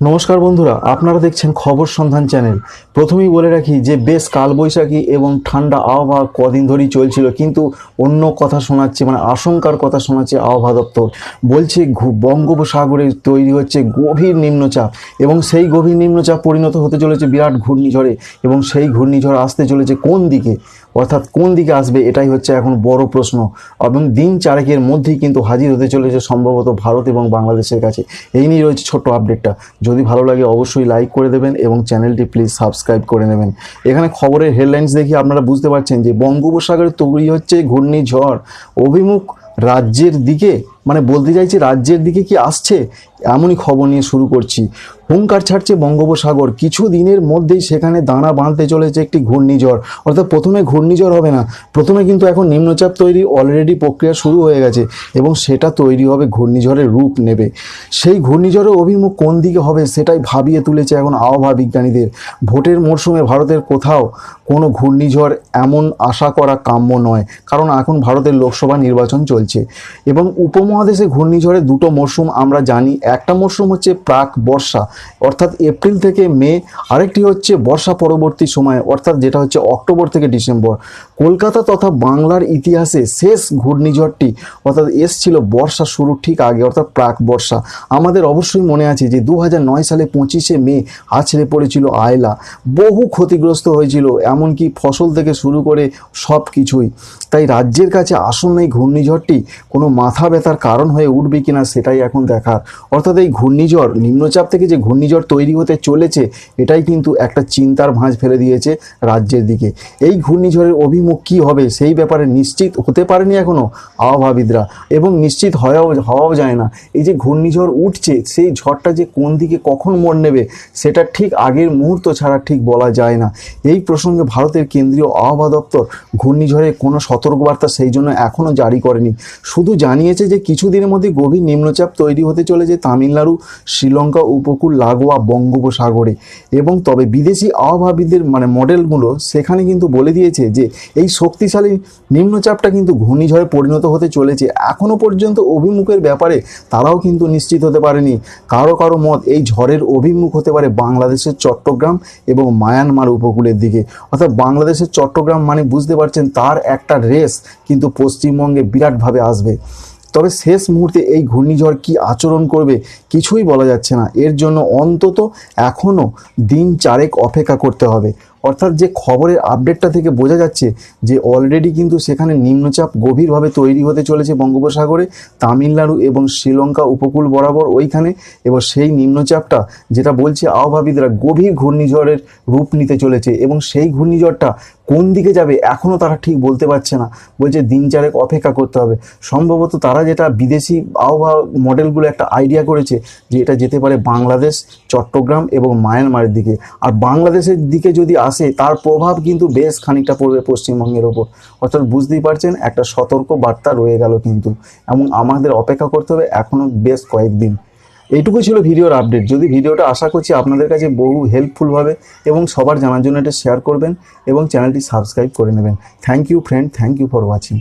নমস্কার বন্ধুরা, আপনারা দেখছেন খবর সন্ধান চ্যানেল। প্রথমেই বলে রাখি যে বেশ কালবৈশাখী এবং ঠান্ডা আবহাওয়া কদিন ধরেই চলছিল, কিন্তু অন্য কথা শোনাচ্ছে মানে আশঙ্কার কথা শোনাচ্ছে আবহাওয়া দপ্তর। বলছে বঙ্গোপসাগরে তৈরি হচ্ছে গভীর নিম্নচাপ এবং সেই গভীর নিম্নচাপ পরিণত হতে চলেছে বিরাট ঘূর্ণিঝড়ে এবং সেই ঘূর্ণিঝড় আসতে চলেছে কোন দিকে? অর্থাৎ কোন দিকে আসবে এটাই হচ্ছে এখন বড় প্রশ্ন। এবং দিন চারেকের মধ্যেই কিন্তু হাজির হতে চলেছে সম্ভবত ভারত এবং বাংলাদেশের কাছে। এই নিয়ে রয়েছে ছোট্ট আপডেটটা যদি ভালো লাগে অবশ্যই লাইক করে দেবেন এবং চ্যানেলটি প্লিজ সাবস্ক্রাইব করে নেবেন। এখানে খবরের হেডলাইন্স দেখি আপনারা বুঝতে পারছেন যে বঙ্গোপসাগরে তৈরি হচ্ছে ঘূর্ণিঝড়। অভিমুখ রাজ্যের দিকে মানে বলতে চাইছি রাজ্যের দিকে কি আসছে? এমনই খবর নিয়ে শুরু করছি। হুঙ্কার ছাড়ছে বঙ্গোপসাগর। কিছু দিনের মধ্যেই সেখানে দানা বাঁধতে চলেছে একটি ঘূর্ণিঝড়। অর্থাৎ প্রথমে ঘূর্ণিঝড় হবে না, প্রথমে কিন্তু এখন নিম্নচাপ তৈরি অলরেডি প্রক্রিয়া শুরু হয়ে গেছে এবং সেটা তৈরি হবে ঘূর্ণিঝড়ের রূপ নেবে। সেই ঘূর্ণিঝড়ের অভিমুখ কোন দিকে হবে সেটাই ভাবিয়ে তুলেছে এখন আবহাওয়া বিজ্ঞানীদের। ভোটের মরশুমে ভারতের কোথাও কোনো ঘূর্ণিঝড় এমন আশা করা কাম্য নয়, কারণ এখন ভারতের লোকসভা নির্বাচন চলছে এবং উপমহাদেশে ঘূর্ণিঝড়ের দুটো মরশুম আমরা জানি। একটা মরশুম হচ্ছে প্রাক বর্ষা, অর্থাৎ এপ্রিল থেকে মে, আরেকটি হচ্ছে বর্ষা পরবর্তী সময়, অর্থাৎ যেটা হচ্ছে অক্টোবর থেকে ডিসেম্বর। কলকাতা তথা বাংলার ইতিহাসে শেষ ঘূর্ণিঝড়টি, অর্থাৎ এসছিল বর্ষা শুরুর ঠিক আগে, অর্থাৎ প্রাক বর্ষা। আমাদের অবশ্যই মনে আছে যে দু সালে পঁচিশে মে আছড়ে পড়েছিল আয়লা। বহু ক্ষতিগ্রস্ত হয়েছিল, এমনকি ফসল থেকে শুরু করে সব কিছুই তাই রাজ্যের কাছে আসন্ন এই ঘূর্ণিঝড়টি কোনো মাথা ব্যথার কারণ হয়ে উঠবে কিনা সেটাই এখন দেখার। অর্থাৎ এই ঘূর্ণিঝড়, নিম্নচাপ থেকে যে ঘূর্ণিঝড় তৈরি হতে চলেছে, এটাই কিন্তু একটা চিন্তার ভাঁজ ফেলে দিয়েছে রাজ্যের দিকে। এই ঘূর্ণিঝড়ের অভিমুখ কী হবে সেই ব্যাপারে নিশ্চিত হতে পারেনি এখনও আবহাওয়াবিদরা এবং নিশ্চিত হওয়াও হওয়াও যায় না। এই যে ঘূর্ণিঝড় উঠছে, সেই ঝড়টা যে কোন দিকে কখন মোড় নেবে, সেটা ঠিক আগের মুহূর্ত ছাড়া ঠিক বলা যায় না। এই প্রসঙ্গে ভারতের কেন্দ্রীয় আবহাওয়া দপ্তর ঘূর্ণিঝড়ের কোনো সতর্কবার্তা সেই জন্য এখনও জারি করেনি। শুধু জানিয়েছে যে কিছুদিনের মধ্যে গভীর নিম্নচাপ তৈরি হতে চলেছে তামিলনাড়ু, শ্রীলঙ্কা, উপকূল, লাগোয়া, বঙ্গোপসাগরে। এবং তবে বিদেশি আবহাওয়াবিদদের মানে মডেলগুলো সেখানে কিন্তু বলে দিয়েছে যে, এই শক্তিশালী নিম্নচাপটা কিন্তু ঘূর্ণিঝড়ে পরিণত হতে চলেছে। এখনও পর্যন্ত অভিমুখের ব্যাপারে তারাও কিন্তু নিশ্চিত হতে পারেনি। কারও কারও মত এই ঝড়ের অভিমুখ হতে পারে বাংলাদেশের চট্টগ্রাম এবং মায়ানমার উপকূলের দিকে। অর্থাৎ বাংলাদেশের চট্টগ্রাম মানে বুঝতে পারছেন তার একটা রেস কিন্তু পশ্চিমবঙ্গে বিরাটভাবে আসবে। তবে শেষ মুহূর্তে এই ঘূর্ণিঝড় কি আচরণ করবে কিছুই বলা যাচ্ছে না। এর জন্য অন্তত এখনও দিন চারেক অপেক্ষা করতে হবে। অর্থাৎ যে খবরের আপডেটটা থেকে বোঝা যাচ্ছে যে অলরেডি কিন্তু সেখানে নিম্নচাপ গভীরভাবে তৈরি হতে চলেছে বঙ্গোপসাগরে, তামিলনাড়ু এবং শ্রীলঙ্কা উপকূল বরাবর ওইখানে। এবং সেই নিম্নচাপটা যেটা বলছে আবহাওয়াবিদরা গভীর ঘূর্ণিঝড়ের রূপ নিতে চলেছে এবং সেই ঘূর্ণিঝড়টা কোন দিকে যাবে এখনও তারা ঠিক বলতে পারছে না। বলছে দিন চারেক অপেক্ষা করতে হবে। সম্ভবত তারা যেটা বিদেশি আবহাওয়া মডেলগুলো একটা আইডিয়া করেছে যে এটা যেতে পারে বাংলাদেশ, চট্টগ্রাম এবং মায়ানমারের দিকে। আর বাংলাদেশের দিকে যদি আসে, তার প্রভাব কিন্তু বেশ খানিকটা পড়বে পশ্চিমবঙ্গের ওপর। অর্থাৎ বুঝতেই পারছেন, একটা সতর্ক বার্তা রয়ে গেল কিন্তু। এবং আমাদের অপেক্ষা করতে হবে এখনও বেশ কয়েকদিন। এইটুকু ছিল ভিডিওর আপডেট যদি ভিডিওটা আশা করছি আপনাদের কাছে বহু হেল্পফুল হবে এবং সবার জানার জন্য এটা শেয়ার করবেন এবং চ্যানেলটি সাবস্ক্রাইব করে নেবেন। Thank you friend thank you for watching